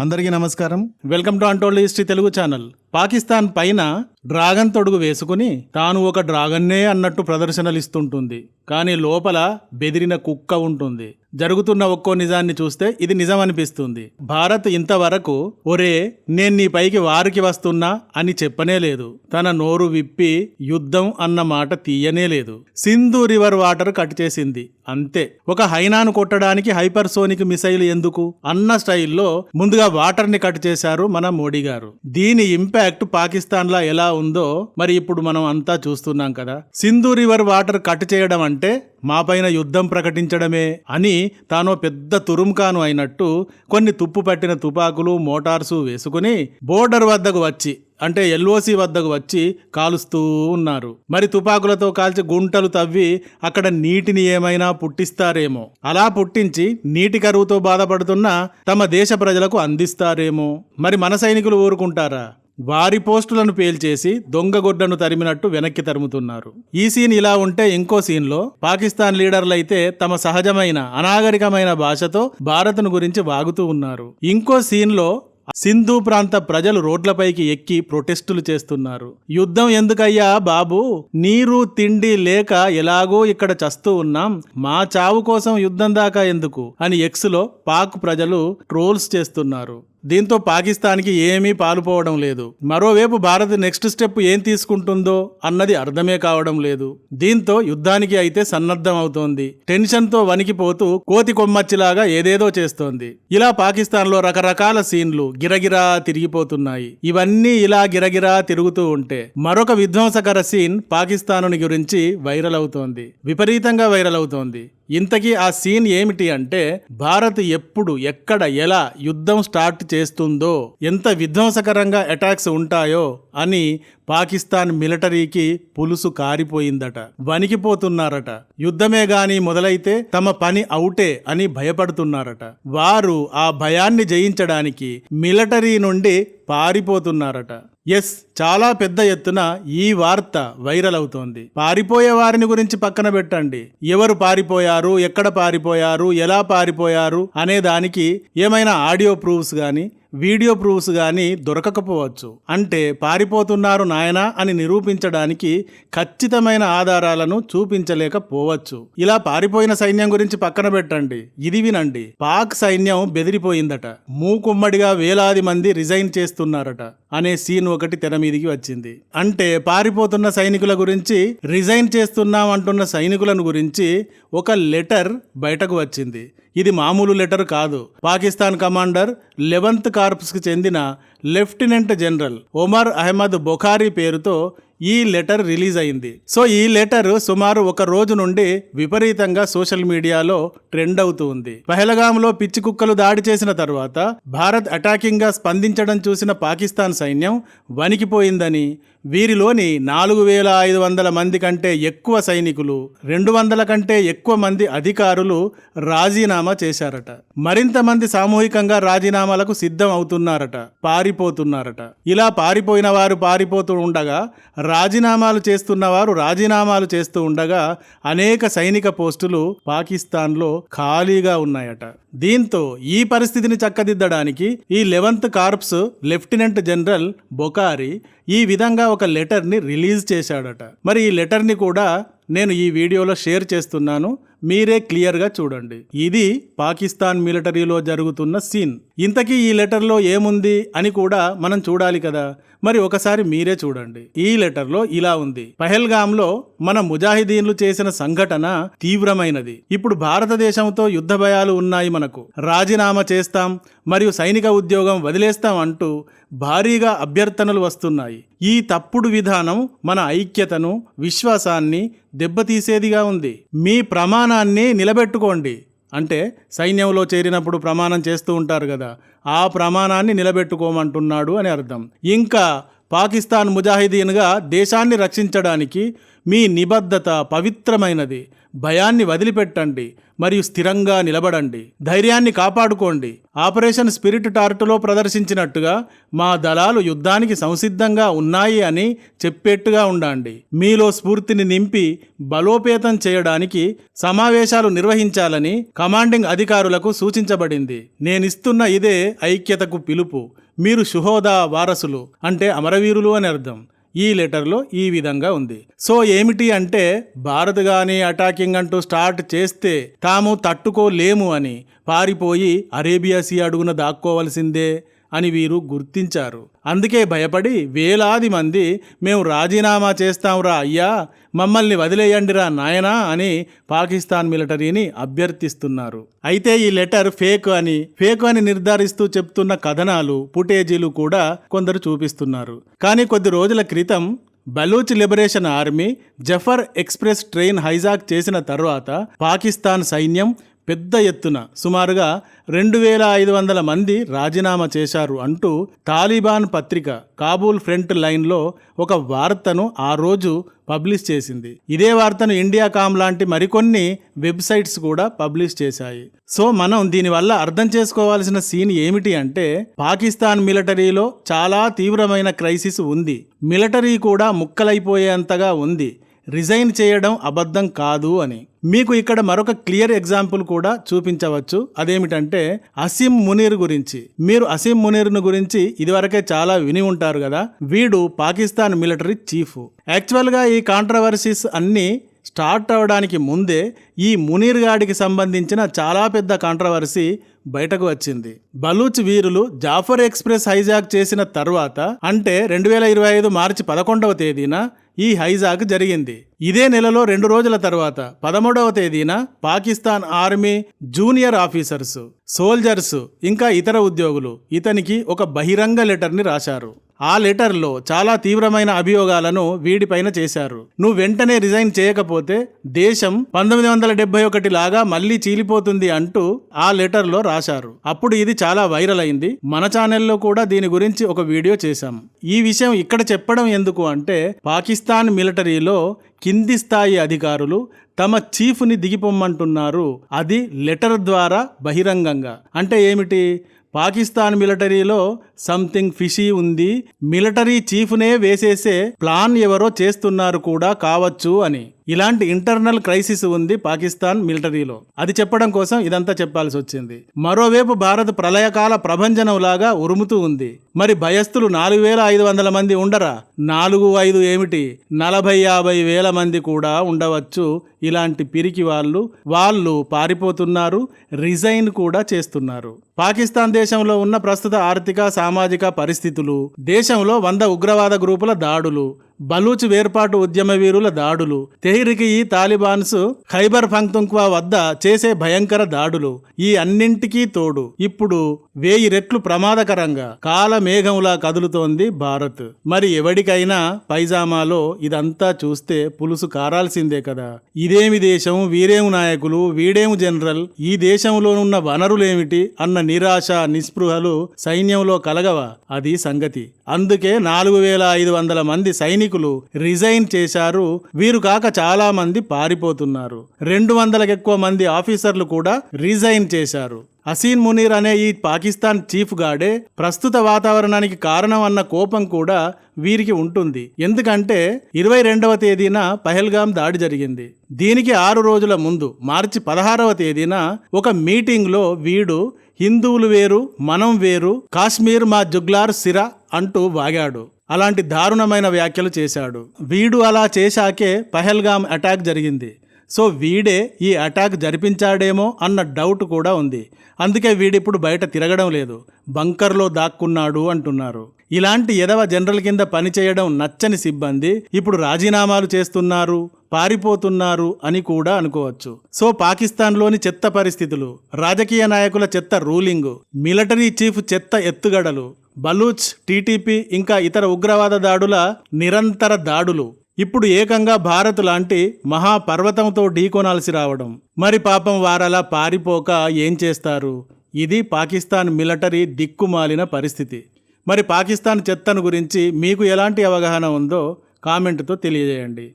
అందరికీ నమస్కారం. Welcome to untold history Telugu channel Pakistan పైన డ్రాగన్ తొడుగు వేసుకుని తాను ఒక డ్రాగన్నే అన్నట్టు ప్రదర్శనలు ఇస్తుంటుంది కానీ లోపల బెదిరిన కుక్క ఉంటుంది. జరుగుతున్న ఒక్కో నిజాన్ని చూస్తే ఇది నిజం అనిపిస్తుంది భారత్ ఇంతవరకు ఒరే నేను నీ పైకి వారికి వస్తున్నా అని చెప్పనే లేదు. తన నోరు విప్పి యుద్ధం అన్న మాట తీయనే లేదు. సింధు రివర్ వాటర్ కట్ చేసింది. అంతే. ఒక హైనాను కొట్టడానికి హైపర్సోనిక్ మిసైల్ ఎందుకు? అన్న స్టైల్లో ముందుగా వాటర్ని కట్ చేశారు మన మోడీ గారు. దీని ఇంపాక్ట్ పాకిస్తాన్ లా ఎలా ఉందో మరి ఇప్పుడు మనం అంతా చూస్తున్నాం కదా. సింధు రివర్ వాటర్ కట్ చేయడం అంటే మా పైన యుద్ధం ప్రకటించడమే అని తాను పెద్ద తురుంకాను అయినట్టు కొన్ని తుప్పు పట్టిన తుపాకులు మోటార్సు వేసుకుని బోర్డర్ వద్దకు వచ్చి అంటే ఎల్ఓసి వద్దకు వచ్చి కాలుస్తూ ఉన్నారు. మరి తుపాకులతో కాల్చి గుంటలు తవ్వి అక్కడ నీటిని ఏమైనా పుట్టిస్తారేమో? అలా పుట్టించి నీటి కరువుతో బాధపడుతున్న తమ దేశ ప్రజలకు అందిస్తారేమో? మరి మన సైనికులు ఊరుకుంటారా? వారి పోస్టులను పేల్చేసి దొంగగొడ్డను తరిమినట్టు వెనక్కి తరుముతున్నారు. ఈ సీన్ ఇలా ఉంటే ఇంకో సీన్లో పాకిస్తాన్ లీడర్లైతే తమ సహజమైన అనాగరికమైన భాషతో భారత్ను గురించి వాగుతూ ఉన్నారు. ఇంకో సీన్లో సింధు ప్రాంత ప్రజలు రోడ్లపైకి ఎక్కి ప్రొటెస్టులు చేస్తున్నారు. యుద్ధం ఎందుకయ్యా బాబు? నీరు తిండి లేక ఎలాగో ఇక్కడ చస్తూ ఉన్నాం. మా చావు కోసం యుద్ధం దాకా ఎందుకు? అని ఎక్స్లో పాక్ ప్రజలు ట్రోల్స్ చేస్తున్నారు. దీంతో పాకిస్తాన్కి ఏమీ పాలుపోవడం లేదు. మరోవైపు భారత్ నెక్స్ట్ స్టెప్ ఏం తీసుకుంటుందో అన్నది అర్థమే కావడం లేదు. దీంతో యుద్ధానికి అయితే సన్నద్ధం అవుతోంది. టెన్షన్తో వణికిపోతూ కోతి కొమ్మచ్చిలాగా ఏదేదో చేస్తోంది. ఇలా పాకిస్తాన్లో రకరకాల సీన్లు గిరగిరా తిరిగిపోతున్నాయి. ఇవన్నీ ఇలా గిరగిరా తిరుగుతూ ఉంటే మరొక విధ్వంసకర సీన్ పాకిస్తానుని గురించి వైరల్ అవుతోంది. విపరీతంగా వైరల్ అవుతోంది. ఇంతకీ ఆ సీన్ ఏమిటి అంటే భారత్ ఎప్పుడు ఎక్కడ ఎలా యుద్ధం స్టార్ట్ చేస్తుందో ఎంత విధ్వంసకరంగా అటాక్స్ ఉంటాయో అని పాకిస్తాన్ మిలిటరీకి పులుసు కారిపోయిందట వణికిపోతున్నారట. యుద్ధమే గాని మొదలైతే తమ పని అవుటే అని భయపడుతున్నారట. వారు ఆ భయాన్ని జయించడానికి మిలిటరీ నుండి పారిపోతున్నారట. ఎస్ చాలా పెద్ద ఎత్తున ఈ వార్త వైరల్ అవుతోంది. పారిపోయే వారిని గురించి పక్కన పెట్టండి. ఎవరు పారిపోయారు? ఎక్కడ పారిపోయారు? ఎలా పారిపోయారు? అనే దానికి ఏమైనా ఆడియో ప్రూఫ్స్ కానీ వీడియో ప్రూఫ్స్ కానీ దొరకకపోవచ్చు. అంటే పారిపోతున్నారు నాయనా అని నిరూపించడానికి ఖచ్చితమైన ఆధారాలను చూపించలేకపోవచ్చు. ఇలా పారిపోయిన సైన్యం గురించి పక్కన పెట్టండి. ఇది వినండి. పాక్ సైన్యం బెదిరిపోయిందట. మూకుమ్మడిగా వేలాది మంది రిజైన్ చేస్తున్నారట అనే సీన్ ఒకటి తెర మీదికి వచ్చింది. అంటే పారిపోతున్న సైనికుల గురించి రిజైన్ చేస్తున్నాం అంటున్న సైనికులను గురించి ఒక లెటర్ బయటకు వచ్చింది. ఇది మామూలు లెటర్ కాదు. పాకిస్తాన్ కమాండర్ లెవెంత్ కార్ప్స్కి చెందిన లెఫ్టినెంట్ జనరల్ ఒమర్ అహ్మద్ బొఖారీ పేరుతో ఈ లెటర్ రిలీజ్ అయింది. సో ఈ లెటర్ సుమారు ఒక రోజు నుండి విపరీతంగా సోషల్ మీడియాలో ట్రెండ్ అవుతూ ఉంది. పహలగాంలో పిచ్చి కుక్కలు దాడి చేసిన తర్వాత భారత్ అటాకింగ్గా స్పందించడం చూసిన పాకిస్తాన్ సైన్యం వణికిపోయిందని వీరిలోని నాలుగు వేల ఐదు వందల మంది కంటే ఎక్కువ సైనికులు రెండు వందల కంటే ఎక్కువ మంది అధికారులు రాజీనామా చేశారట. మరింత మంది సామూహికంగా రాజీనామాలకు సిద్ధం అవుతున్నారట పారిపోతున్నారట. ఇలా పారిపోయిన వారు పారిపోతూ ఉండగా రాజీనామాలు చేస్తున్న వారు రాజీనామాలు చేస్తూ ఉండగా అనేక సైనిక పోస్టులు పాకిస్తాన్లో ఖాళీగా ఉన్నాయట. దీంతో ఈ పరిస్థితిని చక్కదిద్దడానికి ఈ eleventh corps lieutenant general Bokhari ఈ విధంగా ఒక లెటర్ని రిలీజ్ చేశాడట. మరి ఈ లెటర్ని కూడా నేను ఈ వీడియోలో షేర్ చేస్తున్నాను. మీరే క్లియర్గా చూడండి. ఇది పాకిస్తాన్ మిలిటరీలో జరుగుతున్న సీన్. ఇంతకీ ఈ లెటర్లో ఏముంది అని కూడా మనం చూడాలి కదా. మరి ఒకసారి మీరే చూడండి. ఈ లెటర్లో ఇలా ఉంది. పహల్గామ్లో మన ముజాహిదీన్లు చేసిన సంఘటన తీవ్రమైనది. ఇప్పుడు భారతదేశంతో యుద్ధ భయాలు ఉన్నాయి మనకు. రాజీనామా చేస్తాం మరియు సైనిక ఉద్యోగం వదిలేస్తాం అంటూ భారీగా అభ్యర్థనలు వస్తున్నాయి. ఈ తప్పుడు విధానం మన ఐక్యతను విశ్వాసాన్ని దెబ్బతీసేదిగా ఉంది. మీ ప్రమాణ ప్రమాణాన్ని నిలబెట్టుకోండి. అంటే సైన్యంలో చేరినప్పుడు ప్రమాణం చేస్తూ ఉంటారు కదా ఆ ప్రమాణాన్ని నిలబెట్టుకోమంటున్నాడు అని అర్థం. ఇంకా పాకిస్తాన్ ముజాహిదీన్గా దేశాన్ని రక్షించడానికి మీ నిబద్ధత పవిత్రమైనది. భయాన్ని వదిలిపెట్టండి. మరియు స్థిరంగా నిలబడండి. ధైర్యాన్ని కాపాడుకోండి. ఆపరేషన్ స్పిరిట్ టార్టులో ప్రదర్శించినట్టుగా మా దళాలు యుద్ధానికి సంసిద్ధంగా ఉన్నాయి అని చెప్పేట్టుగా ఉండండి. మీలో స్ఫూర్తిని నింపి బలోపేతం చేయడానికి సమావేశాలు నిర్వహించాలని కమాండింగ్ అధికారులకు సూచించబడింది. నేనిస్తున్న ఇదే ఐక్యతకు పిలుపు. మీరు శుహోదా వారసులు అంటే అమరవీరులు అని అర్థం. ఈ లెటర్లో ఈ విధంగా ఉంది. సో ఏమిటి అంటే భారత్ కానీ అటాకింగ్ అంటూ స్టార్ట్ చేస్తే తాము తట్టుకోలేము అని. పారిపోయి అరేబియా సీ అడుగున దాక్కోవలసిందే. అని వీరు గుర్తించారు. అందుకే భయపడి వేలాది మంది మేము రాజీనామా చేస్తాంరా అయ్యా మమ్మల్ని వదిలేయండిరా నాయనా అని పాకిస్తాన్ మిలిటరీని అభ్యర్థిస్తున్నారు. అయితే ఈ లెటర్ ఫేక్ అని ఫేక్ అని నిర్ధారిస్తూ చెప్తున్న కథనాలు ఫుటేజీలు కూడా కొందరు చూపిస్తున్నారు. కానీ కొద్ది రోజుల క్రితం Baloch liberation army Jaffar express train hijack చేసిన తర్వాత పాకిస్తాన్ సైన్యం పెద్ద ఎత్తున సుమారుగా రెండు వేల ఐదు వందల మంది రాజీనామా చేశారు అంటూ తాలిబాన్ పత్రిక కాబూల్ ఫ్రంట్ లైన్లో ఒక వార్తను ఆ రోజు పబ్లిష్ చేసింది. ఇదే వార్తను ఇండియా కామ్ లాంటి మరికొన్ని వెబ్సైట్స్ కూడా పబ్లిష్ చేశాయి. సో మనం దీనివల్ల అర్థం చేసుకోవాల్సిన సీన్ ఏమిటి అంటే పాకిస్తాన్ మిలిటరీలో చాలా తీవ్రమైన క్రైసిస్ ఉంది. మిలిటరీ కూడా ముక్కలైపోయేంతగా ఉంది. రిజైన్ చేయడం అబద్ధం కాదు అని. మీకు ఇక్కడ మరొక క్లియర్ ఎగ్జాంపుల్ కూడా చూపించవచ్చు. అదేమిటంటే అసీం మునీర్ గురించి. మీరు అసీం మునీర్ను గురించి ఇదివరకే చాలా విని ఉంటారు కదా. వీడు పాకిస్తాన్ మిలిటరీ చీఫ్. యాక్చువల్గా ఈ కాంట్రవర్సీస్ అన్నీ స్టార్ట్ అవడానికి ముందే ఈ మునీర్ గాడికి సంబంధించిన చాలా పెద్ద కాంట్రవర్సీ బయటకు వచ్చింది. బలూచ్ వీరులు జాఫర్ ఎక్స్ప్రెస్ హైజాక్ చేసిన తర్వాత అంటే రెండు వేల ఇరవై ఐదు మార్చి పదకొండవ తేదీన ఈ హైజాక్ జరిగింది. ఇదే నెలలో రెండు రోజుల తర్వాత పదమూడవ తేదీన Pakistan army junior officers soldiers ఇంకా ఇతర ఉద్యోగులు ఇతనికి ఒక బహిరంగ లెటర్ని రాశారు. ఆ లెటర్లో చాలా తీవ్రమైన అభియోగాలను వీడిపైన చేశారు. నువ్వు వెంటనే రిజైన్ చేయకపోతే దేశం పంతొమ్మిది వందల డెబ్బై ఒకటి లాగా మళ్ళీ చీలిపోతుంది అంటూ ఆ లెటర్లో రాశారు. అప్పుడు ఇది చాలా వైరల్ అయింది. మన ఛానల్లో కూడా దీని గురించి ఒక వీడియో చేశాం. ఈ విషయం ఇక్కడ చెప్పడం ఎందుకు అంటే పాకిస్తాన్ మిలిటరీలో కింది స్థాయి అధికారులు తమ చీఫ్ని దిగిపోమ్మంటున్నారు. అది లెటర్ ద్వారా బహిరంగంగా. అంటే ఏమిటి? పాకిస్తాన్ మిలిటరీలో సంథింగ్ ఫిషీ ఉంది. మిలిటరీ చీఫ్నే వేసేసే ప్లాన్ ఎవరో చేస్తున్నారు కూడా కావచ్చు అని. ఇలాంటి ఇంటర్నల్ క్రైసిస్ ఉంది పాకిస్తాన్ మిలిటరీలో. అది చెప్పడం కోసం ఇదంతా చెప్పాల్సి వచ్చింది. మరోవైపు భారత్ ప్రళయకాల ప్రభంజనంలాగా ఉరుముతూ ఉంది. మరి భయస్థులు నాలుగు వేల ఐదు వందల మంది ఉండరా? నాలుగు ఐదు ఏమిటి? నలభై యాభై వేల మంది కూడా ఉండవచ్చు. ఇలాంటి పిరికి వాళ్ళు వాళ్ళు పారిపోతున్నారు రిజైన్ కూడా చేస్తున్నారు. పాకిస్తాన్ దేశంలో ఉన్న ప్రస్తుత ఆర్థిక సామాజిక పరిస్థితులు దేశంలో వంద ఉగ్రవాద గ్రూపుల దాడులు బలూచ్ వేర్పాటు ఉద్యమ వీరుల దాడులు. తెహ్రికి ఈ తాలిబాన్స్ ఖైబర్ ఫంక్తుంక్వా వద్ద చేసే భయంకర దాడులు. ఈ అన్నింటికీ తోడు. ఇప్పుడు వేయి రెట్లు ప్రమాదకరంగా కాలమేఘంలా కదులుతోంది భారత్. మరి ఎవడికైనా పైజామాలో ఇదంతా చూస్తే పులుసు కారాల్సిందే కదా. ఇదేమి దేశం? వీరేము నాయకులు? వీడేము జనరల్? ఈ దేశంలోనున్న వనరులేమిటి? అన్న నిరాశ నిస్పృహలు సైన్యంలో కలగవా? అది సంగతి. అందుకే నాలుగు వేల ఐదు వందల మంది సైనిక సైనికులు రిజైన్ చేశారు. వీరు కాక చాలా మంది పారిపోతున్నారు. రెండు వందలకు ఎక్కువ మంది ఆఫీసర్లు కూడా రిజైన్ చేశారు. హసీన్ మునీర్ అనే ఈ పాకిస్తాన్ చీఫ్ గార్డే ప్రస్తుత వాతావరణానికి కారణం అన్న కోపం కూడా వీరికి ఉంటుంది. ఎందుకంటే ఇరవై రెండవ తేదీన పహల్గాం దాడి జరిగింది. దీనికి ఆరు రోజుల ముందు మార్చి పదహారవ తేదీన ఒక మీటింగ్లో వీడు హిందువులు వేరు మనం వేరు కాశ్మీర్ మా జుగ్లార్ సిరా అంటూ వాగాడు. అలాంటి దారుణమైన వ్యాఖ్యలు చేశాడు. వీడు అలా చేశాకే పహల్గామ్ అటాక్ జరిగింది. సో వీడే ఈ అటాక్ జరిపించాడేమో అన్న డౌట్ కూడా ఉంది. అందుకే వీడిప్పుడు బయట తిరగడం లేదు. బంకర్లో దాక్కున్నాడు అంటున్నారు. ఇలాంటి ఎదవ జనరల్ కింద పనిచేయడం నచ్చని సిబ్బంది ఇప్పుడు రాజీనామాలు చేస్తున్నారు పారిపోతున్నారు అని కూడా అనుకోవచ్చు. సో పాకిస్తాన్లోని చెత్త పరిస్థితులు రాజకీయ నాయకుల చెత్త రూలింగు మిలిటరీ చీఫ్ చెత్త ఎత్తుగడలు బలూచ్ టీటీపీ ఇంకా ఇతర ఉగ్రవాద దాడుల నిరంతర దాడులు. ఇప్పుడు ఏకంగా భారత్ లాంటి మహాపర్వతంతో ఢీకొనాల్సి రావడం. మరి పాపం వారలా పారిపోక ఏం చేస్తారు? ఇది పాకిస్తాన్ మిలిటరీ దిక్కుమాలిన పరిస్థితి. మరి పాకిస్తాన్ చెత్తను గురించి మీకు ఎలాంటి అవగాహన ఉందో కామెంట్తో తెలియజేయండి.